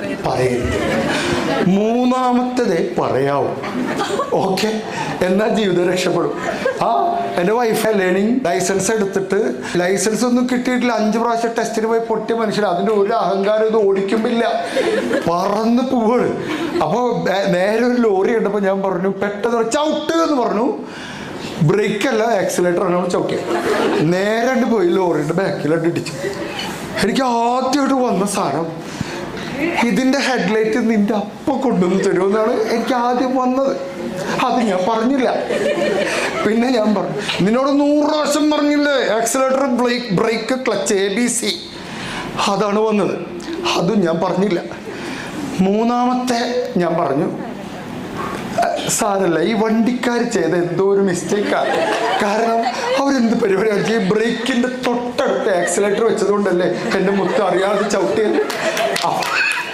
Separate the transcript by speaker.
Speaker 1: പറയരുത്. മൂന്നാമത്തതേ പറയാവൂ. ഓക്കെ? എന്നാൽ ജീവിതം രക്ഷപ്പെടും. ആ എന്റെ വൈഫ് ലേണിംഗ് ലൈസൻസ് എടുത്തിട്ട് ലൈസൻസ് ഒന്നും കിട്ടിയിട്ടില്ല. അഞ്ച് പ്രാവശ്യം ടെസ്റ്റിന് പോയി പൊട്ടിയ മനുഷ്യൻ. അതിന്റെ ഒരു അഹങ്കാരം ഇത് ഓടിക്കുമ്പില്ല. പറന്ന് പോവുകയാണ് അപ്പോൾ നേരെ ഒരു ലോറി കണ്ടപ്പോൾ ഞാൻ പറഞ്ഞു പെട്ടെന്ന് ചവിട്ട് എന്ന് പറഞ്ഞു. ബ്രേക്ക് അല്ല ആക്സിലേറ്റർ ആണ്. ചവിട്ടി. നേരെ പോയി ലോറിയുടെ ബാക്കിലോട്ട് ഇടിച്ചു. എനിക്ക് ആദ്യമായിട്ട് വന്ന സാധനം ഇതിന്റെ ഹെഡ്ലൈറ്റ് നിന്റെ അപ്പം കൊണ്ടുവന്ന് തരുമെന്നാണ് എനിക്ക് ആദ്യം വന്നത്. അത് ഞാൻ പറഞ്ഞില്ല. പിന്നെ ഞാൻ പറഞ്ഞു നിന്നോട് നൂറ് പ്രാവശ്യം പറഞ്ഞില്ലേ accelerator brake brake clutch A B C അതാണ് വന്നത്. അതും ഞാൻ പറഞ്ഞില്ല. മൂന്നാമത്തെ ഞാൻ പറഞ്ഞു സാരല്ല ഈ വണ്ടിക്കാർ ചെയ്ത എന്തോ ഒരു മിസ്റ്റേക്കാണ് കാരണം അവരെന്ത് പരിപാടി ബ്രേക്കിന്റെ തൊട്ടടുത്ത് ആക്സിലേറ്റർ വെച്ചതുകൊണ്ടല്ലേ എന്റെ മുത്ത് അറിയാതെ ചവിട്ടിയത്? ആ